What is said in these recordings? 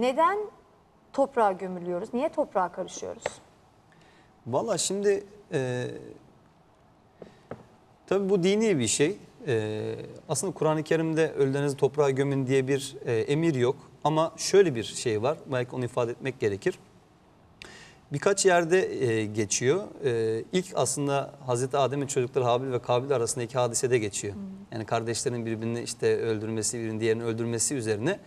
neden toprağa gömülüyoruz? Niye toprağa karışıyoruz? Valla şimdi e, tabii bu dini bir şey. E, aslında Kur'an-ı Kerim'de ölülerinizi toprağa gömün diye bir e, emir yok. Ama şöyle bir şey var, belki onu ifade etmek gerekir. Birkaç yerde e, geçiyor. E, ilk aslında Hazreti Adem'in çocukları Habil ve Kabil arasındaki hadisede geçiyor. Yani kardeşlerin birbirini işte öldürmesi, birinin diğerini öldürmesi üzerine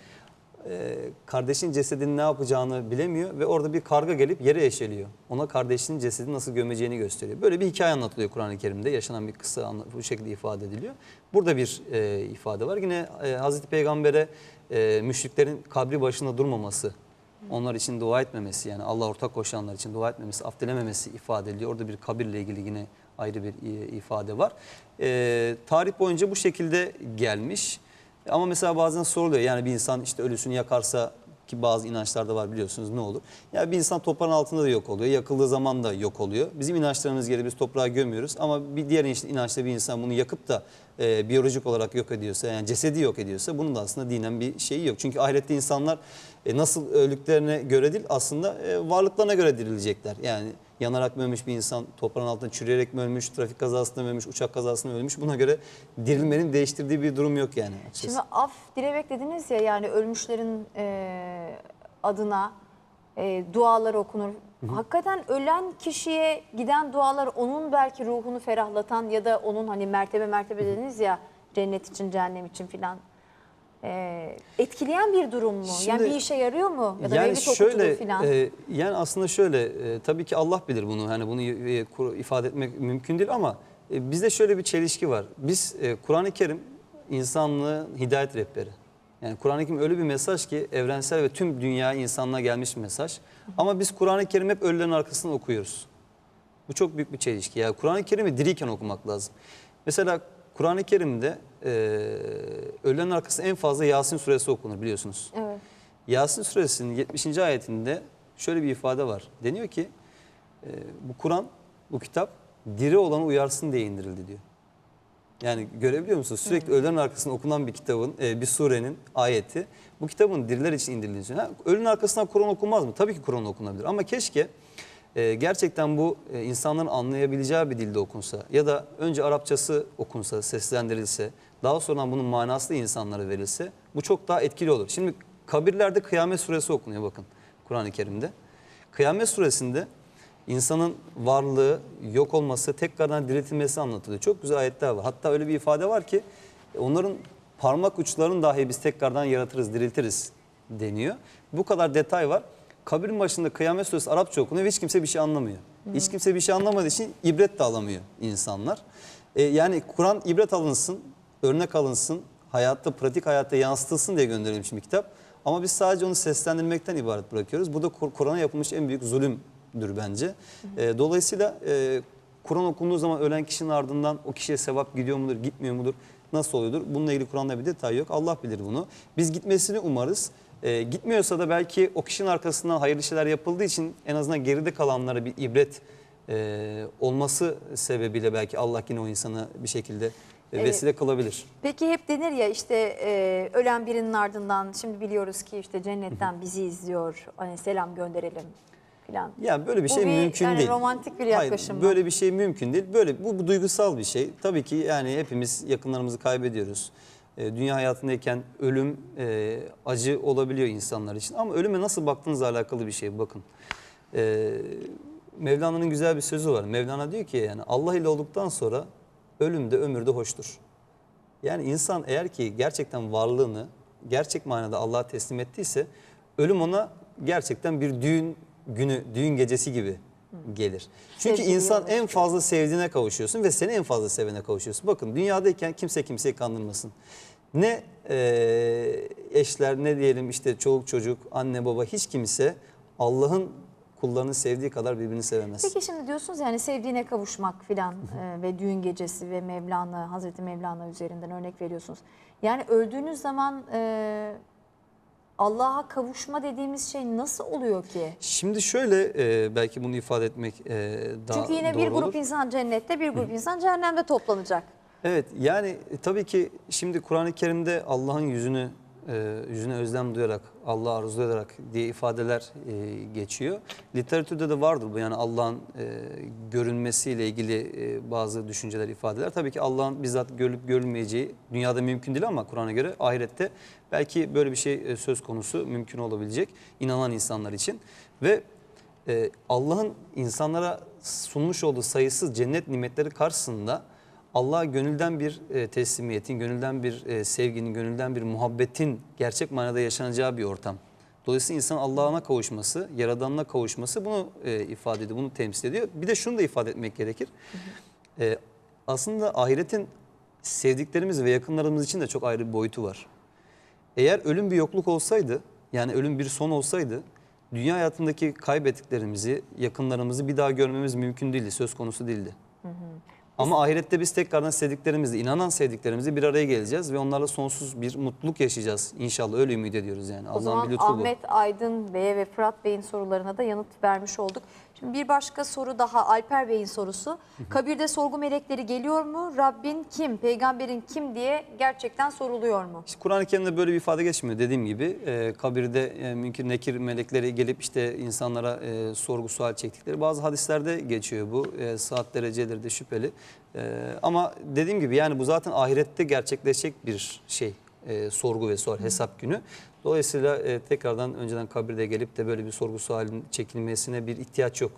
e, kardeşin cesedini ne yapacağını bilemiyor ve orada bir karga gelip yere eşeliyor. Ona kardeşinin cesedini nasıl gömeceğini gösteriyor. Böyle bir hikaye anlatılıyor Kur'an-ı Kerim'de. Yaşanan bir kısa bu şekilde ifade ediliyor. Burada bir e, ifade var. Yine e, Hazreti Peygamber'e e, müşriklerin kabri başında durmaması, onlar için dua etmemesi yani Allah ortak koşanlar için dua etmemesi, af ifade ediliyor. Orada bir kabirle ilgili yine ayrı bir e, ifade var. E, tarih boyunca bu şekilde gelmiş. Ama mesela bazen soruluyor yani bir insan işte ölüsünü yakarsa ki bazı inançlarda var biliyorsunuz ne olur? Ya bir insan toprağın altında da yok oluyor. Yakıldığı zaman da yok oluyor. Bizim inançlarımız gereği biz toprağa gömüyoruz. Ama bir diğer inanç- inançta bir insan bunu yakıp da e, biyolojik olarak yok ediyorsa yani cesedi yok ediyorsa bunun da aslında dinen bir şeyi yok. Çünkü ahirette insanlar e, nasıl öldüklerine göre değil aslında e, varlıklarına göre dirilecekler. Yani yanarak mı ölmüş bir insan, toprağın altında çürüyerek mi ölmüş, trafik kazasında mı ölmüş, uçak kazasında mı ölmüş buna göre dirilmenin değiştirdiği bir durum yok yani açıkçası. Şimdi af dilemek dediniz ya yani ölmüşlerin e, adına e, dualar okunur. Hakikaten ölen kişiye giden dualar onun belki ruhunu ferahlatan ya da onun hani mertebe mertebe dediniz ya cennet için cehennem için filan e, etkileyen bir durum mu? yani Şimdi- bir işe yarıyor mu? Ya da yani şöyle filan. e, yani aslında şöyle e, tabii ki Allah bilir bunu hani bunu e, ifade etmek mümkün değil ama e, bizde şöyle bir çelişki var. Biz e, Kur'an-ı Kerim insanlığın hidayet rehberi. Yani Kur'an-ı Kerim öyle bir mesaj ki evrensel ve tüm dünya insanlığa gelmiş bir mesaj. Ama biz Kur'an-ı Kerim hep ölülerin arkasından okuyoruz. Bu çok büyük bir çelişki. Yani Kur'an-ı Kerim'i diriyken okumak lazım. Mesela Kur'an-ı Kerim'de e, öğlenin arkasında en fazla Yasin suresi okunur biliyorsunuz. evet. Yasin suresinin 70. ayetinde şöyle bir ifade var. Deniyor ki e, bu Kur'an, bu kitap diri olanı uyarsın diye indirildi diyor. Yani görebiliyor musunuz? Sürekli ölülerin arkasında okunan bir kitabın, e, bir surenin ayeti bu kitabın diriler için indirildiğini söylüyor. Ölünün arkasından Kur'an okunmaz mı? Tabii ki Kur'an okunabilir ama keşke e, gerçekten bu e, insanların anlayabileceği bir dilde okunsa ya da önce Arapçası okunsa, seslendirilse, daha sonra bunun manası da insanlara verilse bu çok daha etkili olur. Şimdi kabirlerde Kıyamet Suresi okunuyor bakın Kur'an-ı Kerim'de. Kıyamet Suresinde insanın varlığı, yok olması, tekrardan diriltilmesi anlatılıyor. Çok güzel ayetler var. Hatta öyle bir ifade var ki onların parmak uçlarını dahi biz tekrardan yaratırız, diriltiriz deniyor. Bu kadar detay var. Kabirin başında Kıyamet Suresi Arapça okunuyor ve hiç kimse bir şey anlamıyor. Hiç kimse bir şey anlamadığı için ibret de alamıyor insanlar. E, yani Kur'an ibret alınsın, örnek alınsın, hayatta, pratik hayatta yansıtılsın diye gönderilmiş bir kitap. Ama biz sadece onu seslendirmekten ibaret bırakıyoruz. Bu da Kur- Kur'an'a yapılmış en büyük zulümdür bence. E, dolayısıyla e, Kur'an okunduğu zaman ölen kişinin ardından o kişiye sevap gidiyor mudur, gitmiyor mudur, nasıl oluyordur? Bununla ilgili Kur'an'da bir detay yok. Allah bilir bunu. Biz gitmesini umarız. E, gitmiyorsa da belki o kişinin arkasından hayırlı şeyler yapıldığı için en azından geride kalanlara bir ibret e, olması sebebiyle belki Allah yine o insana bir şekilde e, Evet. vesile kılabilir. Peki hep denir ya işte e, ölen birinin ardından şimdi biliyoruz ki işte cennetten bizi izliyor. Hani selam gönderelim filan. Ya böyle bir Bu şey bir, mümkün yani değil. romantik bir yaklaşım? Hayır, böyle bir şey mümkün değil. Böyle bu, bu duygusal bir şey. Tabii ki yani hepimiz yakınlarımızı kaybediyoruz. E, dünya hayatındayken ölüm e, acı olabiliyor insanlar için ama ölüme nasıl baktığınızla alakalı bir şey bakın. E, Mevlana'nın güzel bir sözü var. Mevlana diyor ki yani Allah ile olduktan sonra ölüm de ömür de hoştur. Yani insan eğer ki gerçekten varlığını gerçek manada Allah'a teslim ettiyse ölüm ona gerçekten bir düğün günü, düğün gecesi gibi gelir. Çünkü Sevgili insan en fazla sevdiğine kavuşuyorsun ve seni en fazla sevene kavuşuyorsun. Bakın dünyadayken kimse kimseyi kandırmasın. Ne eee, eşler ne diyelim işte çoluk çocuk, anne baba hiç kimse Allah'ın kullarını sevdiği kadar birbirini sevemez. Peki şimdi diyorsunuz yani sevdiğine kavuşmak filan e, ve düğün gecesi ve Mevlana, Hazreti Mevlana üzerinden örnek veriyorsunuz. Yani öldüğünüz zaman e, Allah'a kavuşma dediğimiz şey nasıl oluyor ki? Şimdi şöyle e, belki bunu ifade etmek e, daha Çünkü yine bir doğru grup olur. insan cennette, bir grup insan cehennemde toplanacak. Evet yani tabii ki şimdi Kur'an-ı Kerim'de Allah'ın yüzünü e, yüzüne özlem duyarak, Allah'ı arzulayarak diye ifadeler e, geçiyor. Literatürde de vardır bu yani Allah'ın e, görünmesiyle ilgili e, bazı düşünceler, ifadeler. Tabii ki Allah'ın bizzat görülüp görülmeyeceği dünyada mümkün değil ama Kur'an'a göre ahirette belki böyle bir şey e, söz konusu mümkün olabilecek inanan insanlar için. Ve e, Allah'ın insanlara sunmuş olduğu sayısız cennet nimetleri karşısında Allah'a gönülden bir e, teslimiyetin, gönülden bir e, sevginin, gönülden bir muhabbetin gerçek manada yaşanacağı bir ortam. Dolayısıyla insan Allah'ına kavuşması, Yaradan'ına kavuşması bunu e, ifade ediyor, bunu temsil ediyor. Bir de şunu da ifade etmek gerekir. Aslında ahiretin sevdiklerimiz ve yakınlarımız için de çok ayrı bir boyutu var. Eğer ölüm bir yokluk olsaydı, yani ölüm bir son olsaydı, dünya hayatındaki kaybettiklerimizi, yakınlarımızı bir daha görmemiz mümkün değildi, söz konusu değildi. Ama ahirette biz tekrardan sevdiklerimizle, inanan sevdiklerimizle bir araya geleceğiz ve onlarla sonsuz bir mutluluk yaşayacağız. İnşallah öyle ümit ediyoruz yani. O zaman bir lütfu bu. Ahmet Aydın Bey'e ve Fırat Bey'in sorularına da yanıt vermiş olduk. Şimdi bir başka soru daha Alper Bey'in sorusu. Kabirde sorgu melekleri geliyor mu? Rabbin kim, peygamberin kim diye gerçekten soruluyor mu? İşte Kur'an-ı Kerim'de böyle bir ifade geçmiyor. Dediğim gibi e, kabirde e, mümkün nekir melekleri gelip işte insanlara e, sorgu sual çektikleri bazı hadislerde geçiyor bu. E, saat dereceleri de şüpheli. E, ama dediğim gibi yani bu zaten ahirette gerçekleşecek bir şey. E, sorgu ve sual hesap günü. Dolayısıyla e, tekrardan önceden kabirde gelip de böyle bir sorgu sualin çekilmesine bir ihtiyaç yok.